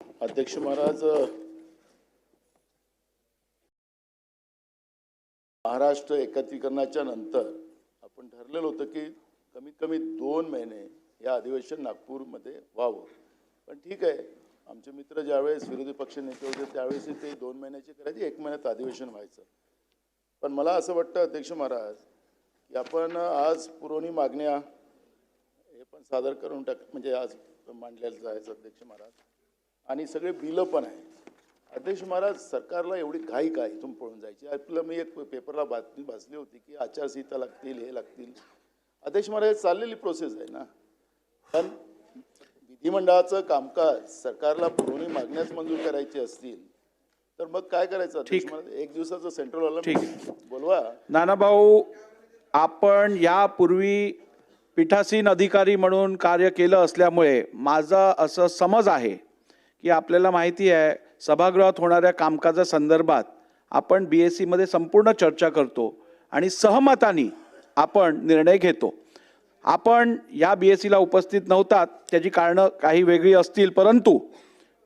अध्यक्ष महाराज महाराष्ट्र एकत्रीकरणाच्या नंतर आपण ठरलेलं होतं की कमीत कमी दोन महिने या अधिवेशन नागपूरमध्ये व्हावं. पण ठीक आहे आमचे मित्र ज्यावेळेस विरोधी पक्ष नेते होते त्यावेळेस ते दोन महिन्याचे करायचे एक महिन्यात अधिवेशन व्हायचं. पण मला असं वाटतं अध्यक्ष महाराज की आपण आज पुरवणी मागण्या हे पण सादर करून टाक म्हणजे आज मांडलेलं जायचं अध्यक्ष महाराज. आणि सगळे बिलं पण आहे अध्यक्ष महाराज सरकारला एवढी घाई काय इथून पळून जायची? आपलं मी एक पेपरला बातमी वाचली होती की आचारसंहिता लागतील हे लागतील. अध्यक्ष महाराज चाललेली प्रोसेस आहे ना. पण विधिमंडळाचं कामकाज सरकारला पुरवणी मागण्याच मंजूर करायची असतील तर मग काय करायचं अध्यक्ष. महाराज? एक दिवसाचं सेंट्रल ठीक बोलवा. नानाभाऊ आपण यापूर्वी पीठासीन अधिकारी म्हणून कार्य केलं असल्यामुळे माझा असं समज आहे की आपल्याला माहिती आहे सभागृहात होणाऱ्या कामकाजासंदर्भात आपण बी एस सीमध्ये संपूर्ण चर्चा करतो आणि सहमतानी आपण निर्णय घेतो. आपण या बी एस सीला उपस्थित नव्हतात त्याची कारणं काही वेगळी असतील परंतु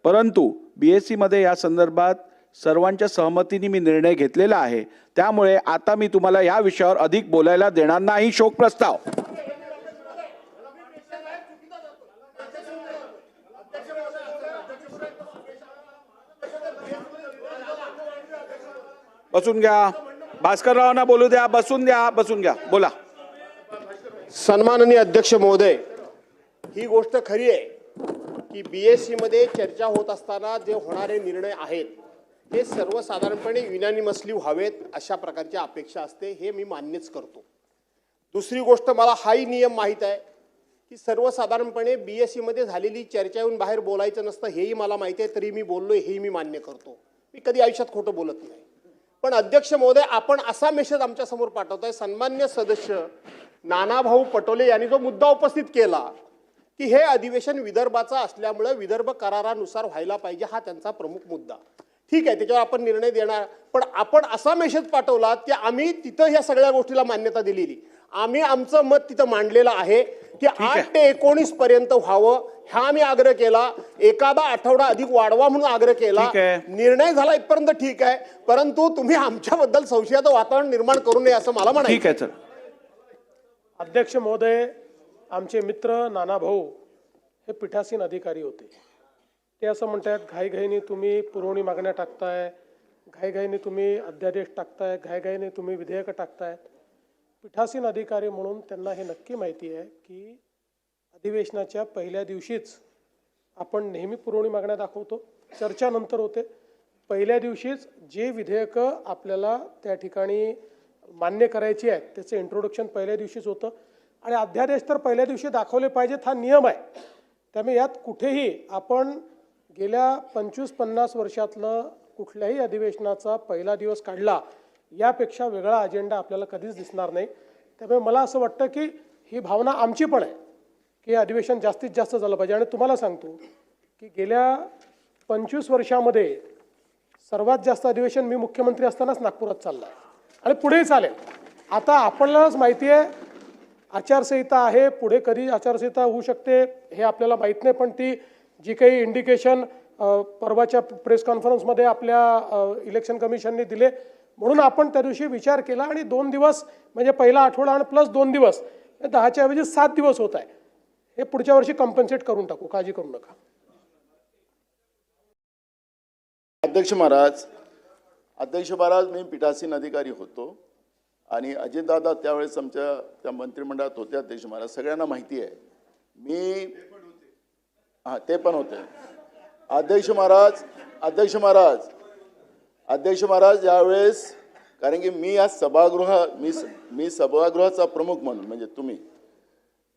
परंतु बी एस सीमध्ये या संदर्भात सर्वांच्या सहमतीने मी निर्णय घेतलेला आहे. त्यामुळे आता मी तुम्हाला या विषयावर अधिक बोलायला देणार नाही शोक प्रस्ताव बसून घ्या. भास्कररावांना बोलू द्या बसून द्या बसून घ्या. बोला. सन्माननीय अध्यक्ष महोदय ही गोष्ट खरी आहे की बी एस सीमध्ये चर्चा होत असताना जे होणारे निर्णय आहेत हे सर्वसाधारणपणे युनॅनिमसली व्हावेत अशा प्रकारची अपेक्षा असते हे मी मान्यच करतो. दुसरी गोष्ट मला हाही नियम माहीत आहे की सर्वसाधारणपणे बी एस सीमध्ये झालेली चर्चा येऊन बाहेर बोलायचं नसतं हेही मला माहिती आहे तरी मी बोललो हेही मी मान्य करतो. मी कधी आयुष्यात खोटं बोलत नाही. पण अध्यक्ष महोदय आपण असा मेसेज आमच्यासमोर पाठवताय. सन्मान्य सदस्य नानाभाऊ पटोले यांनी जो मुद्दा उपस्थित केला की हे अधिवेशन विदर्भाचं असल्यामुळे विदर्भ करारानुसार व्हायला पाहिजे हा त्यांचा प्रमुख मुद्दा. ठीक आहे त्याच्यावर आपण निर्णय देणार. पण आपण असा मेसेज पाठवला की आम्ही तिथं ह्या सगळ्या गोष्टीला मान्यता दिलेली. आम्ही आमचं मत तिथं मांडलेलं आहे की आठ ते एकोणीस पर्यंत व्हावं. हा आम्ही आग्रह केला. एखादा आठवडा अधिक वाढवा म्हणून आग्रह केला. निर्णय झाला इथपर्यंत ठीक आहे. परंतु तुम्ही आमच्याबद्दल संशयाचं वातावरण निर्माण करू नये असं मला म्हणायचं. ठीक आहे अध्यक्ष महोदय आमचे मित्र नाना भाऊ हे पीठासीन अधिकारी होते. ते असं म्हणतात घाईघाईने तुम्ही पुरवणी मागण्या टाकताय. घाईघाईने तुम्ही अध्यादेश टाकताय. घाईघाईने तुम्ही विधेयकं टाकताय पीठासीन अधिकारी म्हणून त्यांना हे नक्की माहिती आहे की अधिवेशनाच्या पहिल्या दिवशीच आपण नेहमी पुरवणी मागण्या दाखवतो. चर्चा नंतर होते. पहिल्या दिवशीच जे विधेयकं आपल्याला त्या ठिकाणी मान्य करायची आहेत त्याचं इंट्रोडक्शन पहिल्या दिवशीच होतं. आणि अध्यादेश तर पहिल्या दिवशी दाखवले पाहिजेत हा नियम आहे. त्यामुळे यात कुठेही आपण गेल्या पंचवीस पन्नास वर्षातलं कुठल्याही अधिवेशनाचा पहिला दिवस काढला यापेक्षा वेगळा अजेंडा आपल्याला कधीच दिसणार नाही. त्यामुळे मला असं वाटतं की ही भावना आमची पण आहे की हे अधिवेशन जास्तीत जास्त झालं पाहिजे. आणि तुम्हाला सांगतो की गेल्या पंचवीस वर्षामध्ये सर्वात जास्त अधिवेशन मी मुख्यमंत्री असतानाच नागपुरात चाललं. आहे आणि पुढेही चालेल. आता आपल्यालाच माहिती आहे आचारसंहिता आहे पुढे कधी आचारसंहिता होऊ शकते हे आपल्याला माहीत नाही. पण ती जी काही इंडिकेशन परवाच्या प्रेस कॉन्फरन्समध्ये आपल्या इलेक्शन कमिशनने दिले म्हणून आपण त्या दिवशी विचार केला आणि दोन दिवस म्हणजे पहिला आठवडा आणि प्लस दोन दिवस हे दहाच्या ऐवजी सात दिवस होत आहे. हे पुढच्या वर्षी कम्पन्सेट करून टाकू काळजी करू नका. अध्यक्ष महाराज अध्यक्ष महाराज मी पीठासीन अधिकारी होतो आणि अजितदादा त्यावेळेस आमच्या त्या मंत्रिमंडळात होते अध्यक्ष महाराज. सगळ्यांना माहिती आहे. मी हां ते पण होते. अध्यक्ष महाराज अध्यक्ष महाराज अध्यक्ष महाराज यावेळेस कारण की मी आज सभागृह मी मी सभागृहाचा प्रमुख म्हणून म्हणजे तुम्ही.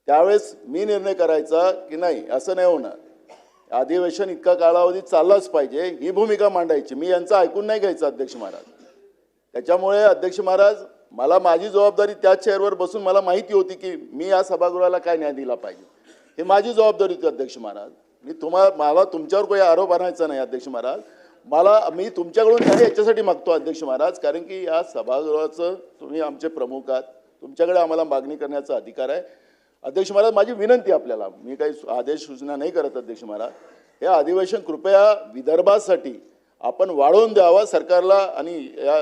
त्यावेळेस मी निर्णय करायचा की नाही असं नाही होणार. अधिवेशन इतका कालावधी चाललाच पाहिजे ही भूमिका मांडायची. मी यांचं ऐकून नाही घ्यायचं अध्यक्ष महाराज. त्याच्यामुळे अध्यक्ष महाराज मला माझी जबाबदारी त्या चेअरवर बसून मला माहिती होती की मी या सभागृहाला काय न्याय दिला पाहिजे. ही माझी जबाबदारी होती अध्यक्ष महाराज. मी तुम्हाला मला तुमच्यावर काही आरोप आणायचा नाही अध्यक्ष महाराज. मला मी तुमच्याकडून काही याच्यासाठी मागतो अध्यक्ष महाराज कारण की या सभागृहाचं तुम्ही आमचे प्रमुख आहात. तुमच्याकडे आम्हाला मागणी करण्याचा अधिकार आहे. अध्यक्ष महाराज माझी विनंती आपल्याला. मी काही आदेश सूचना नाही करत अध्यक्ष महाराज. हे अधिवेशन कृपया विदर्भासाठी आपण वाढवून द्यावा सरकारला आणि या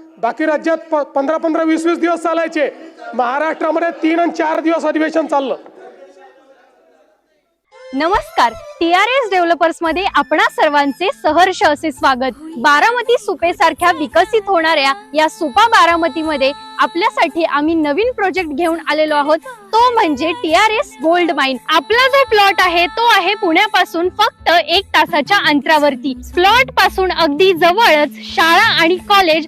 बाकी राज्यात प- पंधरा पंधरा वीस वीस दिवस चालायचे. महाराष्ट्रामध्ये तीन आणि चार दिवस अधिवेशन चाललं. नमस्कार. टी आर एस डेव्हलपर्समध्ये आपणा सर्वांचे सहर्ष असे स्वागत. बारामती सुपे सारख्या विकसित होणाऱ्या या सुपा बारामती मध्ये आपल्यासाठी आम्ही नवीन प्रोजेक्ट घेऊन आलेलो आहोत. तो म्हणजे T R S gold mine आपला जो प्लॉट आहे तो आहे पुण्यापासून फक्त एक तासाच्या अंतरावरती. प्लॉटपासून अगदी जवळच शाळा आणि college